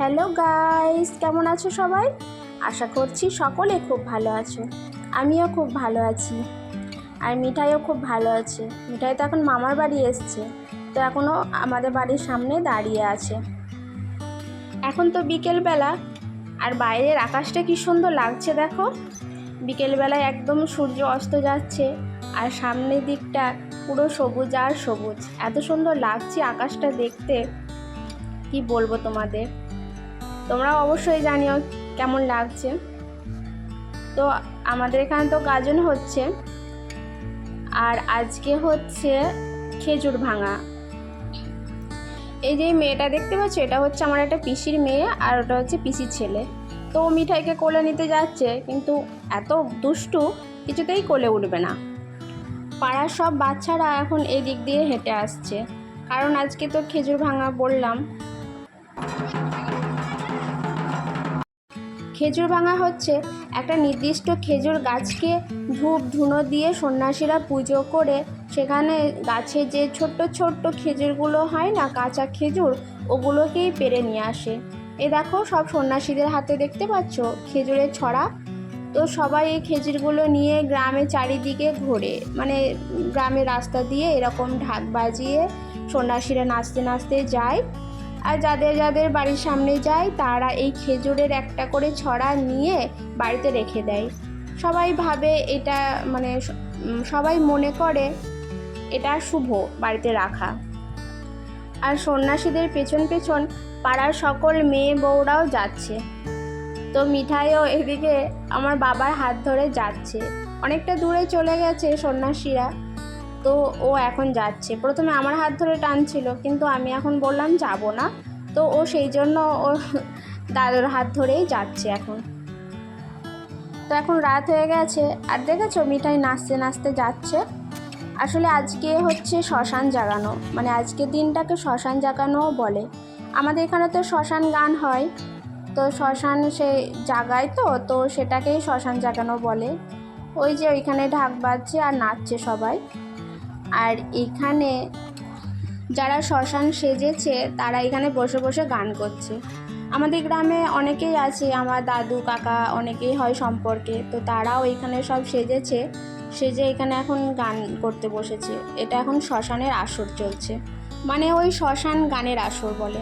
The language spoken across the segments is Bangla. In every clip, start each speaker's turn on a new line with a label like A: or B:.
A: হ্যালো গাইস, কেমন আছো সবাই? আশা করছি সকলে খুব ভালো আছো। আমিও খুব ভালো আছি। আর মিঠাইও খুব ভালো আছে। মিঠাই তো এখন মামার বাড়ি এসছে। তো এখনও আমাদের বাড়ির সামনে দাঁড়িয়ে আছে। এখন তো বিকেলবেলা। আর বাইরের আকাশটা কি সুন্দর লাগছে দেখো। বিকেলবেলায় একদম সূর্য অস্ত যাচ্ছে। আর সামনের দিকটা পুরো সবুজ আর সবুজ। এত সুন্দর লাগছে আকাশটা দেখতে। কি বলব তোমাদের? তোমরা অবশ্যই জানিও কেমন লাগছে। তো আমাদের এখানে তো গাজন হচ্ছে। আর আজকে হচ্ছে খেজুর ভাঙা। এই যে মেয়েটা দেখতে পাচ্ছ, এটা হচ্ছে আমার একটা পিসির মেয়ে আর ওটা হচ্ছে পিসির ছেলে। তো মিঠাইকে কোলে নিতে যাচ্ছে, কিন্তু এত দুষ্টু কিছুতেই কোলে উঠবে না। পাড়ার সব বাচ্চারা এখন এই দিক দিয়ে হেঁটে আসছে। কারণ আজকে তো খেজুর ভাঙা বললাম খেজুর ভাঙা হচ্ছে একটা নির্দিষ্ট খেজুর গাছকে ধূপ ধুনো দিয়ে সন্ন্যাসীরা পুজো করে। সেখানে গাছে যে ছোট্ট ছোট্ট খেজুরগুলো হয় না, কাঁচা খেজুর, ওগুলোকেই পেরে নিয়ে আসে। এ দেখো, সব সন্ন্যাসীদের হাতে দেখতে পাচ্ছ খেজুরের ছড়া। তো সবাই এই খেজুরগুলো নিয়ে গ্রামে চারিদিকে ঘোরে। মানে গ্রামের রাস্তা দিয়ে এরকম ঢাক বাজিয়ে সন্ন্যাসীরা নাচতে নাচতে যায়। আর যাদের যাদের বাড়ির সামনে যায়, তারা এই খেজুরের একটা করে ছড়া নিয়ে বাড়িতে রেখে দেয়। সবাই ভাবে এটা মানে সবাই মনে করে এটা শুভ বাড়িতে রাখা। আর সন্ন্যাসীদের পেছন পেছন পাড়ার সকল মেয়ে বউরাও যাচ্ছে। তো মিঠাইও এদিকে আমার বাবার হাত ধরে যাচ্ছে। অনেকটা দূরে চলে গেছে সন্ন্যাসীরা। তো ও এখন যাচ্ছে। প্রথমে আমার হাত ধরে টানছিল, কিন্তু আমি এখন বললাম, যাব না। তো ও সেই জন্য ও দাদুর হাত ধরেই যাচ্ছে এখন। তো এখন রাত হয়ে গেছে। আর দেখেছ, মিঠাই নাচতে নাচতে যাচ্ছে। আসলে আজকে হচ্ছে শ্মশান জাগানো। মানে আজকের দিনটাকে শ্মশান জাগানোও বলে। আমাদের এখানে তো শ্মশান গান হয়। তো শ্মশান সে জাগায় তো তো সেটাকেই শ্মশান জাগানো বলে। ওই যে ওইখানে ঢাক বাজছে আর নাচছে সবাই। আর এখানে যারা শ্মশান সেজেছে, তারা এখানে বসে বসে গান করছে। আমাদের গ্রামে অনেকেই আছে, আমার দাদু, কাকা, অনেকেই হয় সম্পর্কে। তো তারাও এখানে সব সেজেছে, সেজে এখানে এখন গান করতে বসেছে। এটা এখন শ্মশানের আসর চলছে। মানে ওই শ্মশান গানের আসর বলে।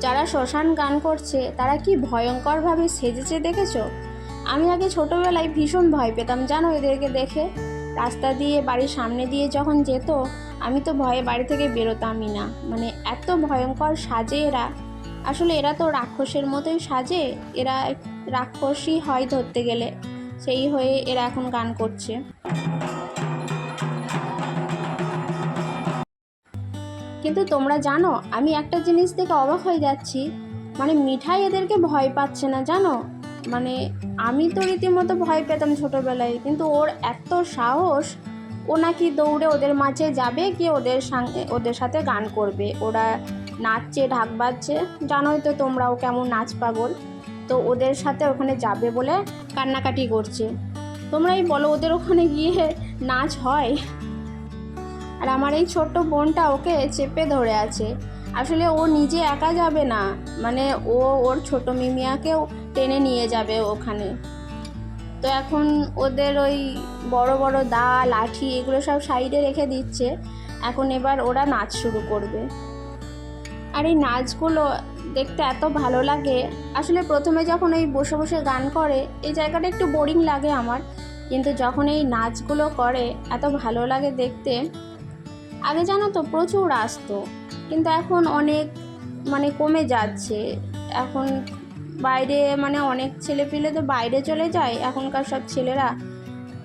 A: যারা শ্মশান গান করছে, তারা কি ভয়ঙ্করভাবে সেজেছে দেখেছ? আমি আগে ছোটোবেলায় ভীষণ ভয় পেতাম, জানো এদেরকে দেখে। রাস্তা দিয়ে, বাড়ির সামনে দিয়ে যখন যেত, আমি তো ভয়ে বাড়ি থেকে বেরোতামই না। মানে এত ভয়ঙ্কর সাজে এরা। আসলে এরা তো রাক্ষসের মতোই সাজে। এরা রাক্ষসই হয় ধরতে গেলে। সেই হয়ে এরা এখন গান করছে। কিন্তু তোমরা জানো, আমি একটা জিনিস থেকে অবাক হয়ে যাচ্ছি। মানে মিঠাই এদেরকে ভয় পাচ্ছে না, জানো? মানে আমি তো রীতিমতো ভয় পেতাম ছোটোবেলায়, কিন্তু ওর এত সাহস, ও নাকি দৌড়ে ওদের মাঝে যাবে কি ওদের সঙ্গে, ওদের সাথে গান করবে। ওরা নাচছে, ঢাক বাজছে, জানোই তো তোমরাও কেমন নাচ পাগল। তো ওদের সাথে ওখানে যাবে বলে কান্নাকাটি করছে। তোমরাই বলো, ওদের ওখানে গিয়ে নাচ হয়। আর আমার এই ছোট্ট বোনটা ওকে চেপে ধরে আছে। আসলে ও নিজে একা যাবে না। মানে ও, ওর ছোট মিমিয়াকেও টেনে নিয়ে যাবে ওখানে। তো এখন ওদের ওই বড় বড় দা লাঠি এগুলো সব সাইডে রেখে দিচ্ছে। এখন এবার ওরা নাচ শুরু করবে। আর এই নাচগুলো দেখতে এত ভালো লাগে। আসলে প্রথমে যখন এই বসে বসে গান করে, এই জায়গাটা একটু বোরিং লাগে আমার। কিন্তু যখন এই নাচগুলো করে, এত ভালো লাগে দেখতে। আগে জানো তো, প্রচুর আসতো। কিন্তু এখন অনেক মানে কমে যাচ্ছে। এখন বাইরে মানে অনেক ছেলে পেলে তো বাইরে চলে যায়, এখনকার সব ছেলেরা।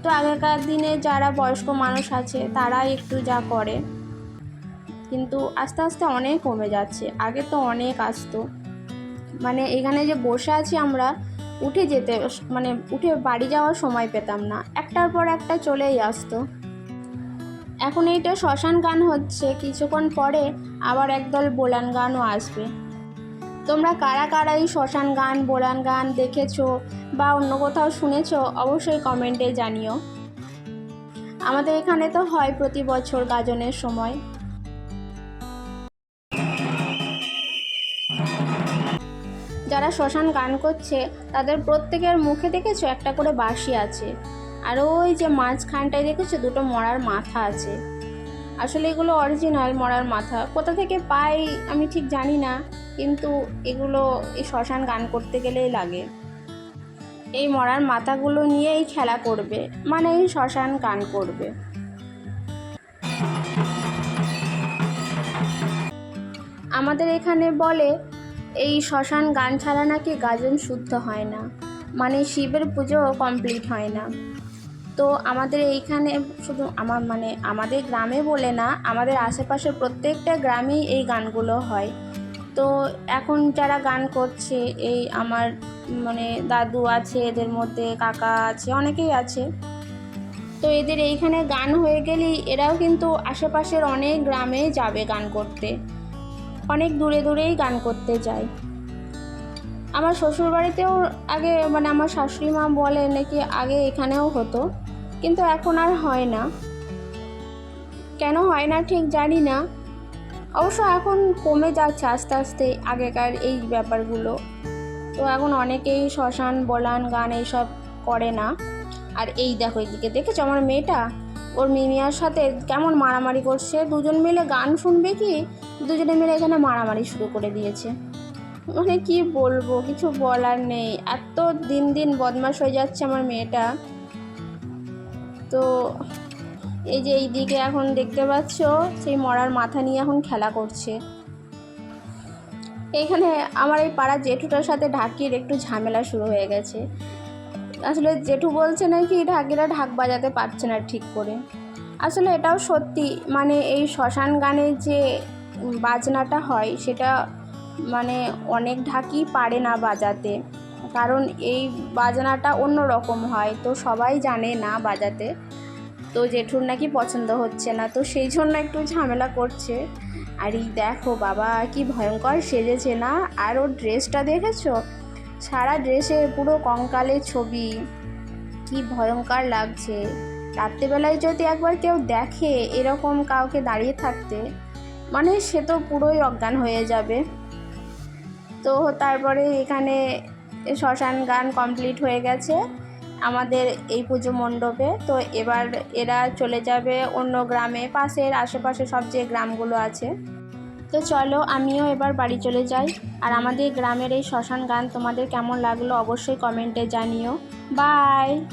A: তো আগেকার দিনে যারা বয়স্ক মানুষ আছে তারা একটু যা করে। কিন্তু আস্তে আস্তে অনেক কমে যাচ্ছে, আগে তো অনেক আসতো। মানে এখানে যে বসে আছি আমরা, উঠে যেতে মানে উঠে বাড়ি যাওয়ার সময় পেতাম না। একটার পর একটা চলেই আসতো। এখন এইটা শ্মশান গান হচ্ছে, কিছুক্ষণ পরে আবার একদল বোলান গানও আসবে। তোমরা কারা কারা এই শ্মশান গান বোলান গান দেখেছ বা অন্য কোথাও শুনেছো, অবশ্যই কমেন্টে জানিও। আমাদের এখানে তো হয় প্রতি বছর গাজনের সময়। যারা শ্মশান গান করছে, তাদের প্রত্যেকের মুখে দেখেছ একটা করে বাঁশি আছে। আর ওই যে মাঝখানটায় দেখেছ, দুটো মরার মাথা আছে। আসলে এগুলো অরিজিনাল মরার মাথা। কোথা থেকে পাই আমি ঠিক জানি না, কিন্তু এগুলো এই শ্মশান গান করতে গেলেই লাগে। এই মরার মাথাগুলো নিয়েই খেলা করবে মানে এই শ্মশান গান করবে। আমাদের এখানে বলে, এই শ্মশান গান ছাড়া নাকি গাজন শুদ্ধ হয় না। মানে শিবের পুজো কমপ্লিট হয় না। তো আমাদের এইখানে শুধু আমার মানে আমাদের গ্রামে বলে না, আমাদের আশেপাশের প্রত্যেকটা গ্রামেই এই গানগুলো হয়। তো এখন যারা গান করছে, এই আমার মানে দাদু আছে, এদের মধ্যে কাকা আছে, অনেকেই আছে। তো এদের এইখানে গান হয়ে গেলেই এরাও কিন্তু আশেপাশের অনেক গ্রামে যাবে গান করতে। অনেক দূরে দূরেই গান করতে যায়। আমার শ্বশুর বাড়িতেও আগে মানে আমার শাশুড়ি মা বলে নাকি আগে এখানেও হতো। কিন্তু এখন আর হয় না। কেন হয় না ঠিক জানি না। অবশ্য এখন কমে যাচ্ছে আস্তে আস্তে আগেকার এই ব্যাপারগুলো। তো এখন অনেকেই শ্মশান, বলান, গান এইসব করে না। আর এই দেখো এইদিকে দেখেছ আমার মেয়েটা? ওর মিমিয়ার সাথে কেমন মারামারি করছে? দুজন মিলে গান শুনবে কি? দুজনে মিলে এখানে মারামারি শুরু করে দিয়েছে। মানে কি বলব, কিছু বলার নেই। এত দিন দিন বদমাশ হয়ে যাচ্ছে আমার মেয়েটা। তো এই যে এই দিকে এখন দেখতে পাচ্ছ, সেই মরার মাথা নিয়ে এখন খেলা করছে। এইখানে আমার এই পাড়ার জেঠুটার সাথে ঢাকির একটু ঝামেলা শুরু হয়ে গেছে। আসলে জেঠু বলছে নাকি ঢাকিরা ঢাক বাজাতে পারছে না ঠিক করে। আসলে এটাও সত্যি মানে এই শ্মশান গানের যে বাজনাটা হয়, সেটা মানে অনেক ঢাকি পারে না বাজাতে। কারণ এই বাজনাটা অন্য রকম হয়। তো সবাই জানে না বাজাতে। তো জেঠুর নাকি পছন্দ হচ্ছে না। তো সেই জন্য একটু ঝামেলা করছে। আর এই দেখো, বাবা কি ভয়ঙ্কর সেজেছে না? আর ওর ড্রেসটা দেখেছ? সারা ড্রেসে পুরো কঙ্কালের ছবি। কি ভয়ঙ্কর লাগছে। রাত্রেবেলায় যদি একবার কেউ দেখে এরকম কাউকে দাঁড়িয়ে থাকতে মানে সে তো পুরোই অজ্ঞান হয়ে যাবে। তো তারপরে এখানে শ্মশান গান কমপ্লিট হয়ে গেছে আমাদের এই পুজো মণ্ডপে। তো এবার এরা চলে যাবে অন্য গ্রামে, পাশের আশেপাশে সব যে গ্রামগুলো আছে। তো চলো আমিও এবার বাড়ি চলে যাই। আর আমাদের গ্রামের এই শ্মশান গান তোমাদের কেমন লাগল অবশ্যই কমেন্টে জানিও। বাই!